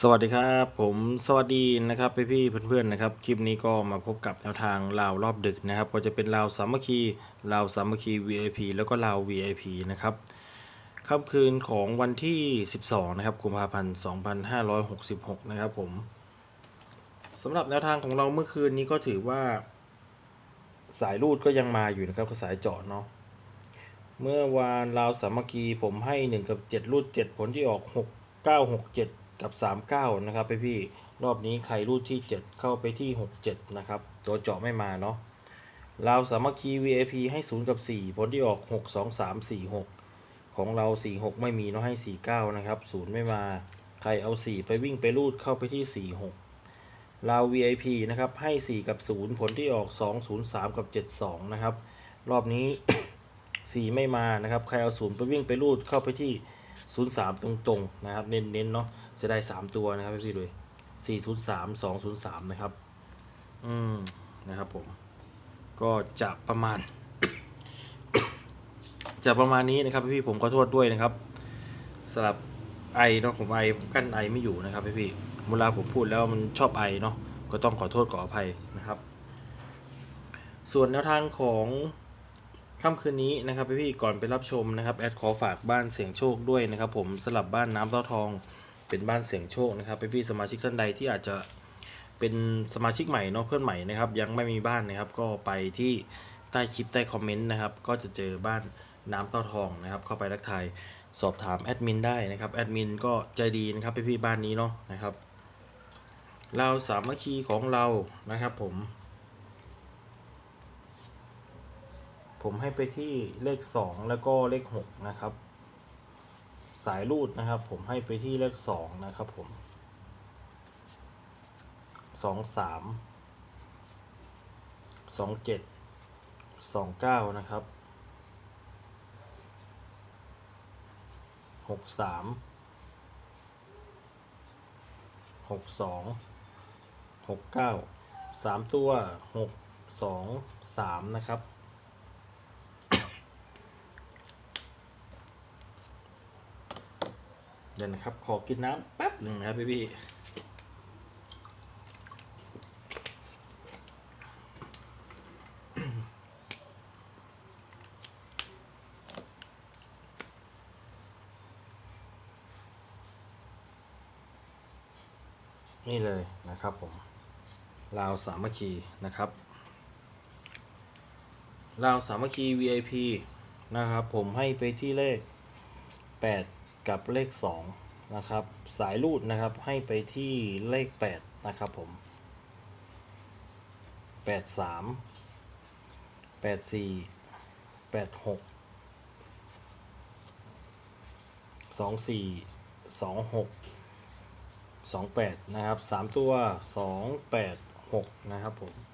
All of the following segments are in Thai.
สวัสดีครับผมสวัสดีนะครับพี่พี่เพื่อนๆนะครับคลิปนี้ก็มาพบกับแนวทางลาวรอบดึกนะครับ ก็จะเป็นลาวสามัคคีลาวสามัคคี VIP แล้วก็ลาว VIP นะครับค่ำคืนของวันที่ 12 นะครับกุมภาพันธ์ 2566 นะครับผมสำหรับแนวทางของเราเมื่อคืนนี้ก็ถือว่า สายรูดก็ยังมาอยู่นะครับกับสายเจาะเนาะเมื่อวานลาวสามัคคีผมให้ 1 กับ 7 รูด 7 ผลที่ออก 6 9 6 7 กับ 39 นะครับพี่พี่รอบนี้ใครรูดที่ 7 เข้าไปที่ 6 7 นะครับ ตัวเจาะไม่มาเนาะลาสามัคคี VIP ให้ 0 กับ 4 ผลที่ออก 6 2 3 4 6 ของเรา 4 6 ไม่มีเนาะให้ 4 9 นะครับ 0 ไม่มา ใครเอา 4 ไปวิ่งไปรูดเข้าไปที่ 4 6ลาว VIP นะครับ ให้ 4 กับ 0 ผลที่ออก 2 0 3 กับ 72 นะครับ รอบนี้สี่ไม่มานะครับ ใครเอาศูนย์ไปวิ่งไปรูดเข้าไปที่ ศูนย์สามตรงๆนะครับ เน้นๆเนาะจะได้สามตัวนะครับพี่ด้วยสี่ศูนย์สามสองศูนย์สามนะครับ อืมนะครับผม ก็จะประมาณ จะประมาณนี้นะครับพี่ๆผมขอโทษด้วยนะครับสำหรับไอเนาะผมไอผมกั้นไอไม่อยู่นะครับพี่ๆเวลาผมพูดแล้วมันชอบไอเนาะก็ต้องขอโทษขออภัยนะครับ ส่วนแนวทางของ ค่ำคืนนี้นะครับพี่ๆก่อนไปรับชมนะครับแอดขอฝากบ้านเสียงโชคด้วยนะครับ ผมสลับบ้านน้ำเต้าทอง เป็นบ้านเสียงโชคนะครับพี่ๆสมาชิกท่านใดที่อาจจะเป็นสมาชิกใหม่เนาะเพื่อนใหม่นะครับ ยังไม่มีบ้านนะครับ ก็ไปที่ใต้คลิปใต้คอมเมนต์นะครับ ก็จะเจอบ้านน้ำเต้าทองนะครับ เข้าไปทักทายสอบถามแอดมินได้นะครับแอดมินก็ใจดีนะครับพี่ๆบ้านนี้เนาะนะครับเราสามัคคีของเรานะครับผม ผมให้ไปที่เลขสองแล้วก็เลขหกนะครับ สายรูดนะครับ ผมให้ไปที่เลขสองนะครับผมสองสามสองเจ็ดสองเก้านะครับหกสามหกสองหกเก้าสามตัวหกสองสามนะครับ เดี๋ยวนะครับ ขอกินน้ำแป๊บหนึ่งนะครับพี่พี่นี่เลยนะครับผมลาวสามัคคีนะครับลาวสามัคคี VIP นะครับ ผมให้ไปที่เลข 8 กับเลข 2 นะครับ สายรูดนะครับให้ไปที่เลข 8 นะครับผม 8 3 8 4 8 6 2 4 2 6 2 8 นะครับ 3 ตัว 2 8 6 นะครับผม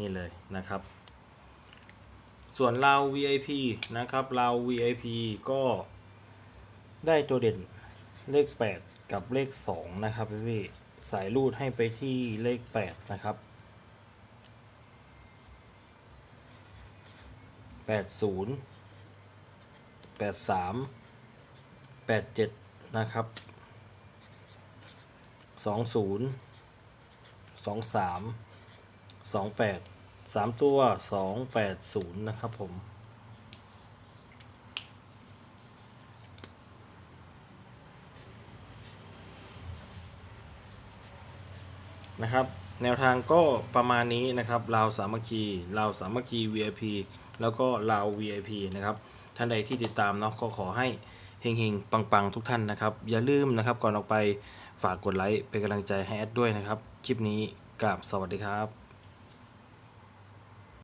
นี่เลยนะครับ ส่วนเรา VIP นะครับเรา VIP ก็ได้ตัวเด่นเลข 8 กับเลข 2 นะครับพี่ๆสายรูดให้ไปที่เลข 8 นะครับ 80 83 87 นะครับ 20 23 สองแปดสามตัวสองแปดศูนย์นะครับผม นะครับ แนวทางก็ประมาณนี้นะครับลาวสามัคคีลาวสามัคคี VIP แล้วก็ลาว VIP นะครับ ท่านใดที่ติดตามเนาะก็ขอให้เฮงๆ ปังๆ ทุกท่านนะครับ อย่าลืมนะครับก่อนออกไปฝากกดไลค์เป็นกำลังใจให้แอดด้วยนะครับ คลิปนี้กับสวัสดีครับ